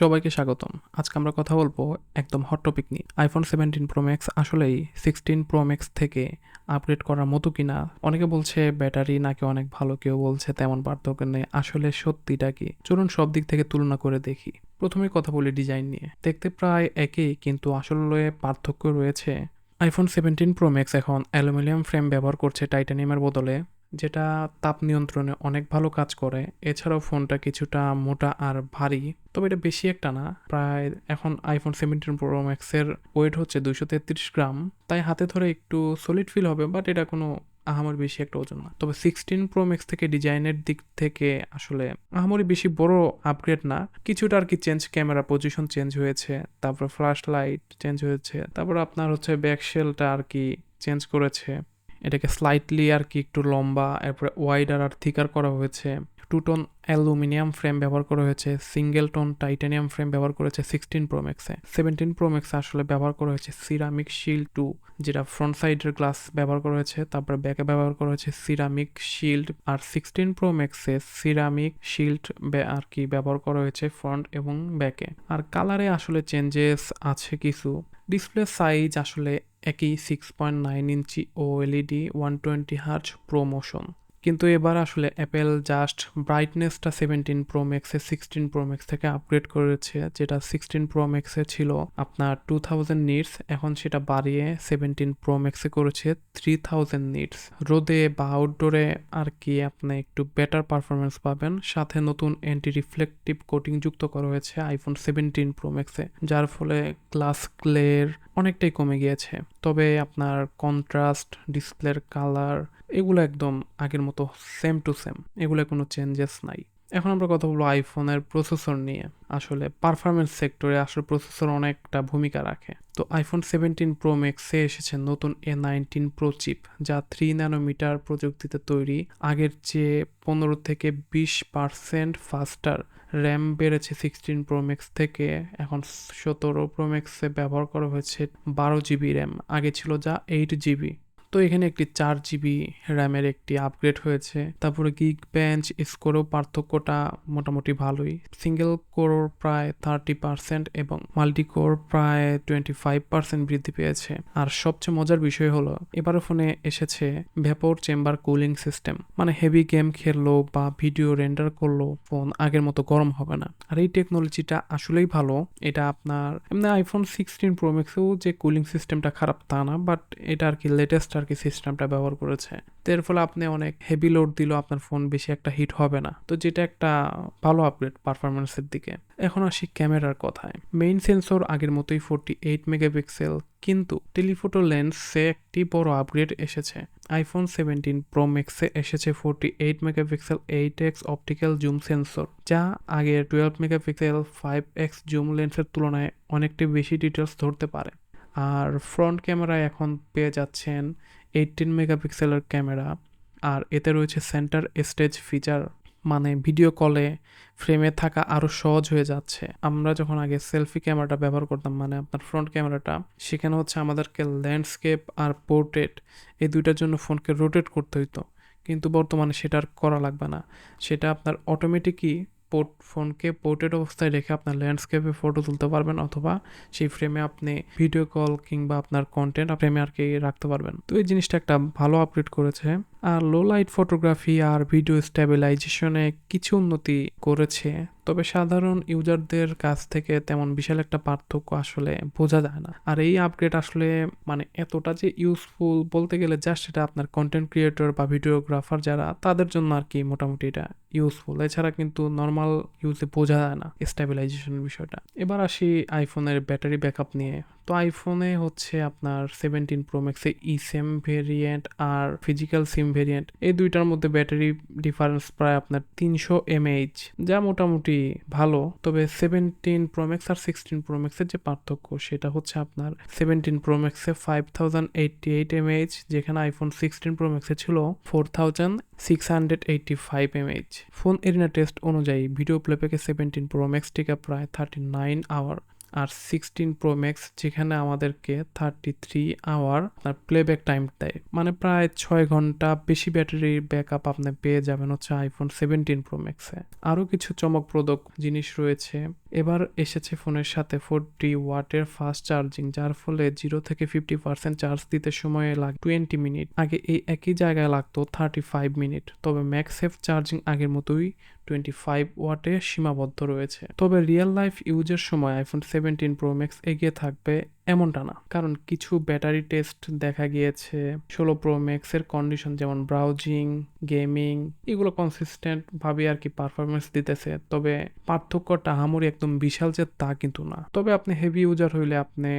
সবাইকে স্বাগতম। আজকে আমরা কথা বলব একদম হট টপিক নিয়ে। আইফোন সেভেন্টিন প্রো ম্যাক্স আসলেই সিক্সটিন প্রো ম্যাক্স থেকে আপগ্রেড করার মতো কিনা? অনেকে বলছে ব্যাটারি নাকি অনেক ভালো, কেউ বলছে তেমন পার্থক্য নেই। আসলে সত্যিটা কি? চলুন সব দিক থেকে তুলনা করে দেখি। প্রথমে কথা বলি ডিজাইন নিয়ে। দেখতে প্রায় একই, কিন্তু আসলে পার্থক্য রয়েছে। আইফোন সেভেন্টিন প্রো ম্যাক্স এখন অ্যালুমিনিয়াম ফ্রেম ব্যবহার করছে টাইটানিয়ামের বদলে। যেটা তাপ নিয়ন্ত্রণে অনেক ভালো কাজ করে। এছাড়াও ফোনটা কিছুটা মোটা আর ভারী, তবে এটা বেশি একটা না। প্রায় এখন আইফোন সেভেন্টিন প্রো ম্যাক্সের ওয়েট হচ্ছে দুশো তেত্রিশ গ্রাম। তাই হাতে ধরে একটু সলিড ফিল হবে বাট এটা কোনো আহামরি বেশি একটা ওজন না। তবে সিক্সটিন প্রো ম্যাক্স থেকে ডিজাইনের দিক থেকে আসলে আহামরি বেশি বড় আপগ্রেড না। কিছুটা আর কি চেঞ্জ ক্যামেরা পজিশন চেঞ্জ হয়েছে, তারপর ফ্ল্যাশ লাইট চেঞ্জ হয়েছে, তারপর আপনার হচ্ছে ব্যাকশেলটা আর কি চেঞ্জ করেছে। এটাকে স্লাইটলি আর কি একটু লম্বা, এরপরে ওয়াইডার আর থিকার করা হয়েছে। টুটন অ্যালুমিনিয়াম ফ্রেম ব্যবহার করা হয়েছে সিঙ্গেল টোন টাইটানিয়াম ফ্রেম ব্যবহার করেছে সিক্সটিন প্রো ম্যাক্সে সেভেন্টিন প্রো ম্যাক্সে আসলে ব্যবহার করা হয়েছে সিরামিক শিল্ড টু যেটা ফ্রন্ট সাইডের গ্লাস ব্যবহার করা হয়েছে, তারপরে ব্যাকে ব্যবহার করা হয়েছে সিরামিক শিল্ড আর সিক্সটিন প্রো ম্যাক্সে সিরামিক শিল্ড আর কি ব্যবহার করা হয়েছে ফ্রন্ট এবং ব্যাকে আর কালারে আসলে চেঞ্জেস আছে কিছু। ডিসপ্লে সাইজ আসলে একই six point nine inch OLED one twenty hertz ProMotion কিন্তু এবার আসলে অ্যাপেল জাস্ট ব্রাইটনেসটা সেভেন্টিন প্রো ম্যাক্সে সিক্সটিন প্রো ম্যাক্স থেকে আপগ্রেড করেছে, যেটা সিক্সটিন প্রো ম্যাক্সে ছিল। আপনার টু থাউজেন্ড নিটস এখন সেটা বাড়িয়ে সেভেন্টিন প্রো ম্যাক্সে করেছে থ্রি থাউজেন্ড নিটস রোদে বা আউটডোরে আর কি আপনি একটু বেটার পারফরমেন্স পাবেন। সাথে নতুন অ্যান্টি রিফ্লেকটিভ কোটিং যুক্ত করা হয়েছে আইফোন সেভেন্টিন প্রো ম্যাক্সে যার ফলে গ্লাস ক্লের অনেকটাই কমে গিয়েছে। তবে আপনার কন্ট্রাস্ট ডিসপ্লের কালার এগুলো একদম আগের মতো সেম টু সেম এগুলো কোনো চেঞ্জেস নাই। এখন আমরা কথা বলব আইফোনের প্রসেসর নিয়ে। আসলে পারফরমেন্স সেক্টরে আসলে প্রসেসর অনেকটা ভূমিকা রাখে। তো আইফোন সেভেন্টিন প্রো ম্যাক্সে এসেছে নতুন এ নাইনটিন প্রো চিপ যা থ্রি ন্যানোমিটার প্রযুক্তিতে তৈরি। আগের চেয়ে পনেরো থেকে বিশ পার্সেন্ট ফাস্টার র্যাম বেড়েছে সিক্সটিন প্রো ম্যাক্স থেকে। এখন সতেরো প্রো ম্যাক্সে ব্যবহার করা হয়েছে বারো জিবি র্যাম আগে ছিল যা এইট জিবি তো এখানে একটি চার জিবি র্যামের একটি আপগ্রেড হয়েছে। তারপরে গিগ বেঞ্চ স্কোরেও পার্থক্যটা মোটামুটি ভালোই। সিঙ্গেল কোর প্রায় থার্টি পার্সেন্ট এবং মাল্টি কোর প্রায় টোয়েন্টি ফাইভ পার্সেন্ট বৃদ্ধি পেয়েছে। আর সবচেয়ে মজার বিষয় হলো এবার ফোনে এসেছে ভ্যাপোর চেম্বার কুলিং সিস্টেম মানে হেভি গেম খেললো বা ভিডিও রেন্ডার করল ফোন আগের মতো গরম হবে না। আর এই টেকনোলজিটা আসলেই ভালো। এটা আপনার, এমনি আইফোন সিক্সটিন প্রো যে কুলিং সিস্টেমটা খারাপ তা না বাট এটা আর কি লেটেস্ট আর কি সিস্টেমটা ব্যবহার করেছে। তো এর ফলে আপনি অনেক হেভি লোড দিলেও আপনার ফোন বেশি একটা হিট হবে না। তো যেটা একটা ভালো আপগ্রেড পারফরমেন্সের দিকে। এখন আসি ক্যামেরার কথায়। মেইন সেন্সর আগের মতোই ফোরটি এইট মেগাপিক্সেল কিন্তু টেলিফোটো লেন্সে একটি বড় আপগ্রেড এসেছে। আইফোন সেভেন্টিন প্রো ম্যাক্সে এসেছে forty eight megapixel eight x optical zoom sensor যা আগের twelve megapixel five x zoom লেন্সের তুলনায় অনেকটাই বেশি ডিটেলস ধরতে পারে। আর ফ্রন্ট ক্যামেরায় এখন পেয়ে যাচ্ছেন এইটিন মেগাপিক্সেলের ক্যামেরা আর এতে রয়েছে সেন্টার স্টেজ ফিচার মানে ভিডিও কলে ফ্রেমে থাকা আরও সহজ হয়ে যাচ্ছে। আমরা যখন আগে সেলফি ক্যামেরাটা ব্যবহার করতাম মানে আপনার ফ্রন্ট ক্যামেরাটা সেখানে হচ্ছে আমাদেরকে ল্যান্ডস্কেপ আর পোর্ট্রেট এই দুইটার জন্য ফোনকে রোটেট করতে হইতো। কিন্তু বর্তমানে সেটা আর করা লাগবে না। সেটা আপনার অটোমেটিকই পোর্ট ফোনকে পোর্টেড অবস্থায় রেখে আপনার ল্যান্ডস্কেপে ফটো তুলতে পারবেন অথবা সেই ফ্রেমে আপনি ভিডিও কল কিংবা আপনার কন্টেন্ট ফ্রেমে আর কি রাখতে পারবেন। তো এই জিনিসটা একটা ভালো আপডেট করেছে। আর লো লাইট ফটোগ্রাফি আর ভিডিও স্ট্যাবিলাইজেশনে কিছু উন্নতি করেছে। তবে সাধারণ ইউজারদের কাছ থেকে তেমন বিশাল একটা পার্থক্য আসলে বোঝা যায় না। আর এই আপগ্রেড আসলে মানে এতটা যে ইউজফুল বলতে গেলে জাস্ট এটা আপনার কন্টেন্ট ক্রিয়েটর বা ভিডিওগ্রাফার যারা, তাদের জন্য আর কি মোটামুটি এটা ইউজফুল এছাড়া কিন্তু নর্মাল ইউজে বোঝা যায় না স্টেবিলাইজেশনের বিষয়টা। এবার আসি আইফোনের ব্যাটারি ব্যাকআপ নিয়ে। তো আইফোনে হচ্ছে আপনার seventeen pro eSIM variant আর ফিজিক্যাল সিম ভেরিয়েন্ট এই দুইটার মধ্যে ব্যাটারি ডিফারেন্স প্রায় আপনার তিনশো এমএইচ যা মোটামুটি ভালো। তবে সেভেন্টিন প্রো আর সিক্সটিন প্রো ম্যাক্সের যে পার্থক্য, সেটা হচ্ছে আপনার seventeen pro ম্যাক্সে five thousand eighty eight mAh যেখানে আইফোন সিক্সটিন প্রো ম্যাক্সে ছিল four thousand six hundred eighty five mAh PhoneArena test অনুযায়ী ভিডিও প্লেব্যাকে সেভেন্টিন প্রো ম্যাক্স টিকা প্রায় থার্টি নাইন আওয়ার আর সিক্সটিন প্রো ম্যাক্স যেখানে আমাদেরকে থার্টি থ্রি আওয়ার আপনার প্লেব্যাক টাইম দেয়। মানে প্রায় ছয় ঘণ্টা বেশি ব্যাটারি ব্যাকআপ আপনি পেয়ে যাবেন হচ্ছে আইফোন সেভেন্টিন প্রো ম্যাক্সে আরও কিছু চমকপ্রদক জিনিস রয়েছে। এবার এসেছে ফোনের সাথে ফোরটি ওয়াটের ফাস্ট চার্জিং যার ফলে জিরো থেকে ফিফটি পার্সেন্ট চার্জ দিতে সময় লাগে। টোয়েন্টি মিনিট আগে এই একই জায়গায় লাগতো থার্টি ফাইভ মিনিট তবে ম্যাক্সেফ চার্জিং আগের মতোই টোয়েন্টি ফাইভ ওয়াটে সীমাবদ্ধ রয়েছে। তবে রিয়েল লাইফ ইউজের সময় আইফোন সেভেন্টিন প্রো ম্যাক্স এগিয়ে থাকবে এমনটা না। কারণ কিছু ব্যাটারি টেস্ট দেখা গিয়েছে, ষোলো প্রো ম্যাক্সের কন্ডিশন যেমন ব্রাউজিং গেমিং এগুলো কনসিস্টেন্ট ভাবে আর কি পারফরমেন্স দিতেছে। তবে পার্থক্যটা আহামরি একদম বিশাল যে তা কিন্তু না। তবে আপনি হেভি ইউজার হইলে আপনি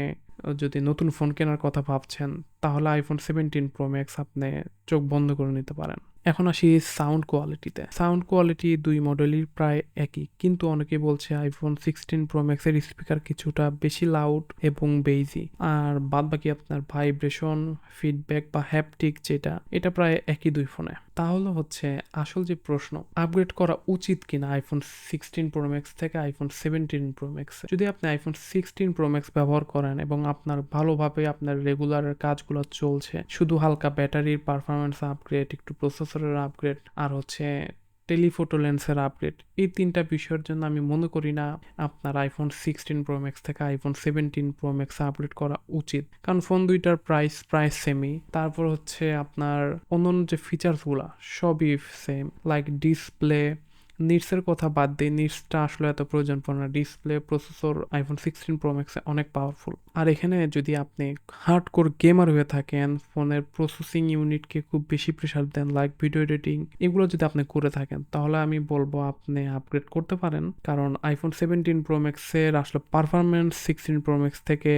যদি নতুন ফোন কেনার কথা ভাবছেন, তাহলে আইফোন সেভেন্টিন প্রো ম্যাক্স আপনি চোখ বন্ধ করে নিতে পারেন। এখন আসি সাউন্ড কোয়ালিটিতে সাউন্ড কোয়ালিটি দুই মডেলই প্রায় একই, কিন্তু অনেকে বলছে আইফোন সিক্সটিন প্রো ম্যাক্সের স্পিকার কিছুটা বেশি লাউড এবং বেইজি আর বাদ বাকি আপনার ভাইব্রেশন ফিডব্যাক বা হ্যাপটিক যেটা, এটা প্রায় একই দুই ফোনে তাহলে হচ্ছে আসল যে প্রশ্ন আপগ্রেড করা উচিত কিনা আইফোন সিক্সটিন প্রো ম্যাক্স থেকে আইফোন সেভেন্টিন প্রো ম্যাক্স যদি আপনি আইফোন সিক্সটিন প্রো ম্যাক্স ব্যবহার করেন এবং আপনার ভালোভাবে আপনার রেগুলার কাজগুলো চলছে, শুধু হালকা ব্যাটারির পারফরমেন্স আপগ্রেড একটু প্রসেসরের আপগ্রেড আর হচ্ছে টেলিফোটো লেন্সের আপগ্রেড এই তিনটা বিষয়ের জন্য আমি মনে করি না আপনার আইফোন সিক্সটিন প্রো ম্যাক্স থেকে iPhone seventeen pro max upgrade করা উচিত। কারণ ফোন দুইটার প্রাইস প্রাইস সেমই তারপর হচ্ছে আপনার অন্যান্য যে ফিচার্সগুলো সবই সেম লাইক ডিসপ্লে নিটসের কথা বাদ দিয়ে নিটসটা আসলে এত প্রয়োজন পড়ে না। Display processor iPhone sixteen pro ম্যাক্সে অনেক পাওয়ারফুল আর এখানে যদি আপনি হার্ড কোর গেমার হয়ে থাকেন, ফোনের প্রসেসিং ইউনিটকে খুব বেশি প্রেশার দেন লাইক ভিডিও এডিটিং এগুলো যদি আপনি করে থাকেন, তাহলে আমি বলব আপনি আপগ্রেড করতে পারেন। কারণ আইফোন সেভেন্টিন প্রো ম্যাক্সের আসলে পারফরমেন্স সিক্সটিন প্রো ম্যাক্স থেকে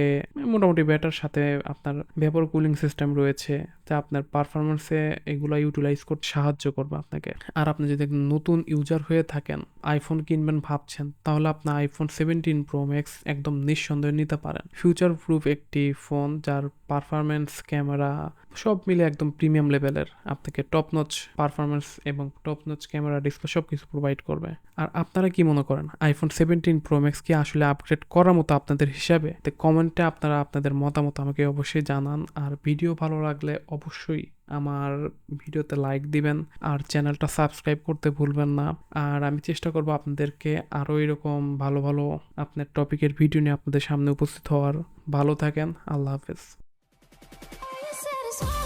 মোটামুটি ব্যাটার সাথে আপনার ভেপর কুলিং সিস্টেম রয়েছে। যা আপনার পারফরমেন্সে এগুলো ইউটিলাইজ করতে সাহায্য করবে আপনাকে। আর আপনি যদি নতুন ইউজার হয়ে থাকেন আইফোন কিনবেন ভাবছেন, তাহলে আপনার আইফোন সেভেন্টিন প্রো ম্যাক্স একদম নিঃসন্দেহে নিতে পারেন। ফিউচার প্রুফ একটি ফোন যার পারফরমেন্স ক্যামেরা সব মিলে একদম প্রিমিয়াম লেভেলের আপনাকে টপ নচ পারফরমেন্স এবং টপ নচ ক্যামেরা ডিসপ্লে সব কিছু প্রোভাইড করবে। আর আপনারা কি মনে করেন? আইফোন সেভেন্টিন প্রো ম্যাক্স কি আসলে আপগ্রেড করার মতো আপনাদের হিসাবে? তো কমেন্টে আপনারা আপনাদের মতামত আমাকে অবশ্যই জানান। আর ভিডিও ভালো লাগলে অবশ্যই আমার ভিডিওতে লাইক দিবেন। আর চ্যানেলটা সাবস্ক্রাইব করতে ভুলবেন না। আর আমি চেষ্টা করব আপনাদেরকে আরও এরকম ভালো ভালো আপনার টপিকের ভিডিও নিয়ে আপনাদের সামনে উপস্থিত হওয়ার। ভালো থাকেন। আল্লাহ হাফেজ। just want